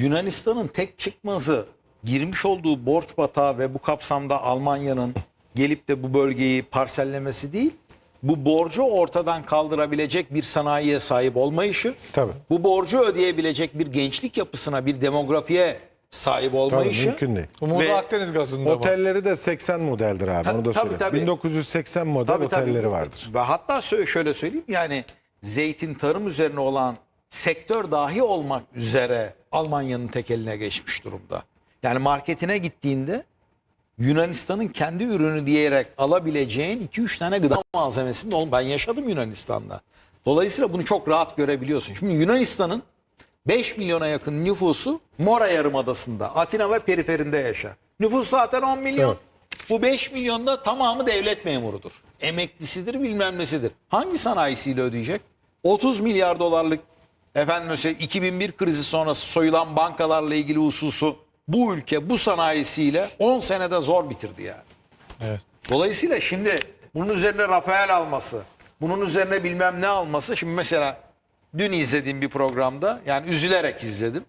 Yunanistan'ın tek çıkmazı girmiş olduğu borç batağı ve bu kapsamda Almanya'nın gelip de bu bölgeyi parsellemesi değil. Bu borcu ortadan kaldırabilecek bir sanayiye sahip olmayışı, Tabii. bu borcu ödeyebilecek bir gençlik yapısına, bir demografiye sahip Tabii, olmayışı mümkün değil. Umudu Ve Akdeniz gazında? Otelleri de 80 modeldir abi. Ta- onu da tabii, söyleyeyim. tabii. 1980 model Tabii, tabii. otelleri vardır. Ve hatta şöyle söyleyeyim yani zeytin tarım üzerine olan sektör dahi olmak üzere Almanya'nın tek eline geçmiş durumda. Yani marketine gittiğinde Yunanistan'ın kendi ürünü diyerek alabileceğin 2-3 tane gıda malzemesinin ol. Ben yaşadım Yunanistan'da. Dolayısıyla bunu çok rahat görebiliyorsun. Şimdi Yunanistan'ın 5 milyona yakın nüfusu Mora Yarımadası'nda, Atina ve periferinde yaşar. Nüfus zaten 10 milyon. Evet. Bu 5 milyonda tamamı devlet memurudur. Emeklisidir bilmem nesidir. Hangi sanayisiyle ödeyecek? 30 milyar dolarlık efendim mesela 2001 krizi sonrası soyulan bankalarla ilgili hususu bu ülke bu sanayisiyle 10 senede zor bitirdi yani. Evet. Dolayısıyla şimdi bunun üzerine Rafael alması, bunun üzerine bilmem ne alması. Şimdi mesela dün izlediğim bir programda yani üzülerek izledim.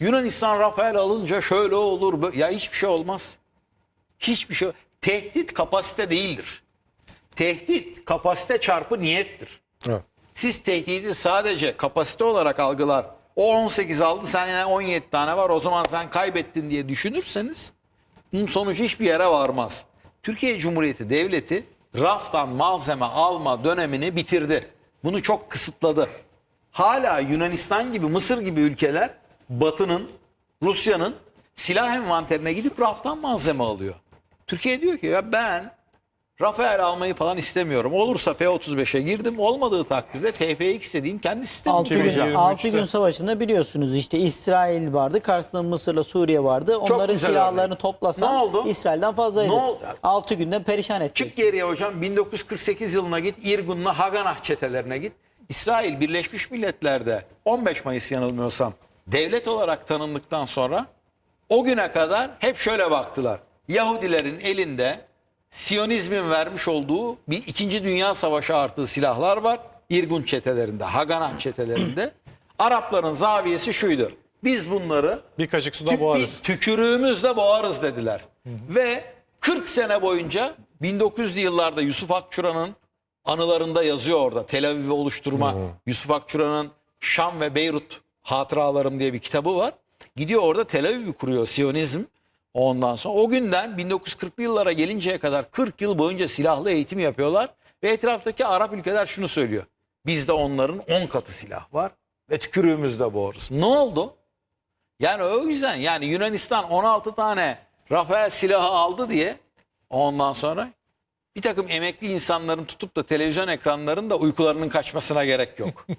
Yunanistan Rafael alınca şöyle olur. Ya hiçbir şey olmaz. Hiçbir şey. Tehdit kapasite değildir. Tehdit kapasite çarpı niyettir. Evet. Siz tehdidi sadece kapasite olarak algılar. O 18 aldı sen yani 17 tane var o zaman sen kaybettin diye düşünürseniz bunun sonucu hiçbir yere varmaz. Türkiye Cumhuriyeti Devleti raftan malzeme alma dönemini bitirdi. Bunu çok kısıtladı. Hala Yunanistan gibi Mısır gibi ülkeler Batı'nın, Rusya'nın silah envanterine gidip raftan malzeme alıyor. Türkiye diyor ki ya ben Rafael almayı falan istemiyorum. Olursa F-35'e girdim. Olmadığı takdirde TFX dediğim kendi sistemimi 6 gün, kuracağım. 6 gün savaşında biliyorsunuz işte İsrail vardı, karşısında Mısır'la Suriye vardı. Onların güzel silahlarını örnek. toplasan Ne oldu? İsrail'den fazlaydı. Ne oldu? 6 günden perişan etti. Çık geriye hocam 1948 yılına git. İrgun'la Haganah çetelerine git. İsrail Birleşmiş Milletler'de 15 Mayıs yanılmıyorsam devlet olarak tanındıktan sonra o güne kadar hep şöyle baktılar. Yahudilerin elinde Siyonizmin vermiş olduğu bir İkinci Dünya Savaşı artı silahlar var. İrgun çetelerinde, Haganah çetelerinde. Arapların zaviyesi şuydu. Biz bunları Bir kaşık suda Tü- boğarız. bir tükürüğümüzle boğarız dediler. Ve 40 sene boyunca 1900'lü yıllarda Yusuf Akçura'nın anılarında yazıyor orada. Tel Aviv'i oluşturma. Yusuf Akçura'nın Şam ve Beyrut Hatıralarım diye bir kitabı var. Gidiyor orada Tel Aviv'i kuruyor Siyonizm. Ondan sonra o günden 1940'lı yıllara gelinceye kadar 40 yıl boyunca silahlı eğitim yapıyorlar. Ve etraftaki Arap ülkeler şunu söylüyor. Bizde onların 10 katı silah var ve tükürüğümüzle boğarız. Ne oldu? Yani o yüzden yani Yunanistan 16 tane Rafael silahı aldı diye ondan sonra bir takım emekli insanların tutup da televizyon ekranlarında uykularının kaçmasına gerek yok.